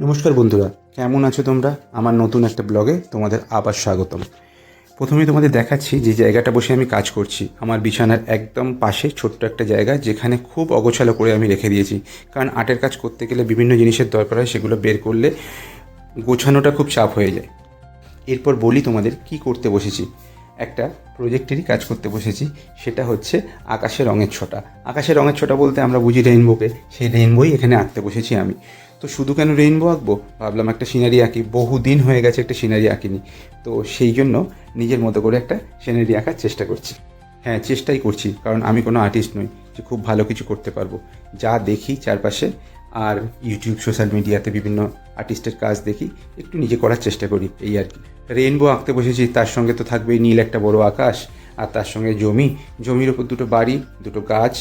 নমস্কার বন্ধুরা, কেমন আছো তোমরা? আমার নতুন একটা ব্লগে তোমাদের আবার স্বাগতম। প্রথমে তোমাদের দেখাচ্ছি যে জায়গাটা বসে আমি কাজ করছি। আমার বিছানার একদম পাশে ছোট্ট একটা জায়গা যেখানে খুব অগোছালো করে আমি রেখে দিয়েছি। কারণ আর্টের কাজ করতে গেলে বিভিন্ন জিনিসের দরকার হয়, সেগুলো বের করলে গোছানোটা খুব চাপ হয়ে যায়। এরপর বলি তোমাদের কি করতে বসেছি। একটা প্রজেক্টেরই কাজ করতে বসেছি, সেটা হচ্ছে আকাশের রঙের ছটা। আকাশের রঙের ছটা বলতে আমরা বুঝি রেইনবোকে সেই রেইনবোই এখানে আঁকতে বসেছি আমি। তো শুধু কেন রেইনবো আঁকবো? ভাবলাম একটা সিনারি আঁকি বহু দিন হয়ে গেছে একটা সিনারি আঁকিনি। তো সেই জন্য নিজের মতো করে একটা সিনারি আঁকার চেষ্টা করছি। হ্যাঁ চেষ্টাই করছি, কারণ আমি কোনো আর্টিস্ট নই, যে খুব ভালো কিছু করতে পারব। যা দেখি চারপাশে আর ইউটিউব সোশ্যাল মিডিয়াতে বিভিন্ন আর্টিস্টের কাজ দেখি, একটু নিজে করার চেষ্টা করি, এই আর কি। রেইনবো আঁকতে বসেছি, তার সঙ্গে তো থাকবেই নীল একটা বড় আকাশ, আর তার সঙ্গে জমি, জমির ওপর দুটো বাড়ি, দুটো গাছ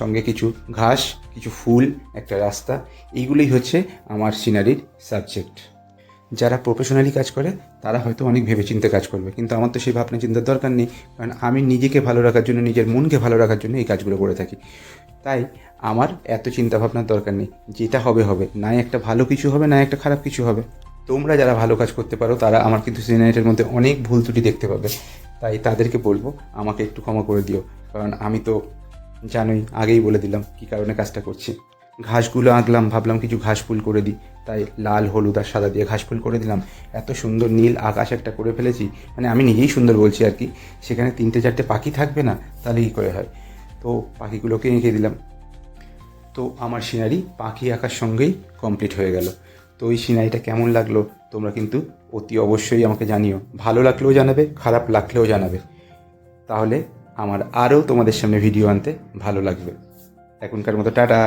সঙ্গে কিছু ঘাস, কিছু ফুল, একটা রাস্তা, এইগুলোই হচ্ছে আমার সিনারির সাবজেক্ট। যারা প্রফেশনালি কাজ করে, তারা হয়তো অনেক ভেবেচিন্তে কাজ করবে, কিন্তু আমার তো সেই ভাবনা চিন্তার দরকার নেই, কারণ আমি নিজেকে ভালো রাখার জন্য, নিজের মনকে ভালো রাখার জন্য এই কাজগুলো করে থাকি। তাই আমার এত চিন্তা ভাবনার দরকার নেই, যেটা হবে হবে। না একটা ভালো কিছু হবে, না একটা খারাপ কিছু হবে। তোমরা যারা ভালো কাজ করতে পারো, তারা আমার কিন্তু সিনারিটার মধ্যে অনেক ভুল ত্রুটি দেখতে পাবে। তাই তাদেরকে বলব, আমাকে একটু ক্ষমা করে দিও, কারণ আমি তো জানোই, আগেই বলে দিলাম কী কারণে কাজটা করছি। ঘাসগুলো আঁকলাম, ভাবলাম কিছু ঘাস ফুল করে দিই। তাই লাল, হলুদ আর সাদা দিয়ে ঘাস ফুল করে দিলাম। এত সুন্দর নীল আকাশ একটা করে ফেলেছি মানে আমি নিজেই সুন্দর বলছি আর কি। সেখানে তিনটে, চারটে পাখি থাকবে না, তাহলে কী করে হয়? তো পাখিগুলোকে এঁকে দিলাম। তো আমার সিনারি পাখি আঁকার সঙ্গেই কমপ্লিট হয়ে গেল। তো ওই সিনারিটা কেমন লাগল তোমরা কিন্তু অতি অবশ্যই আমাকে জানিও। ভালো লাগলেও জানাবে, খারাপ লাগলেও জানাবে। তাহলে আমার আরও তোমাদের সামনে ভিডিও আনতে ভালো লাগবে। এখনকার মতো টাটা।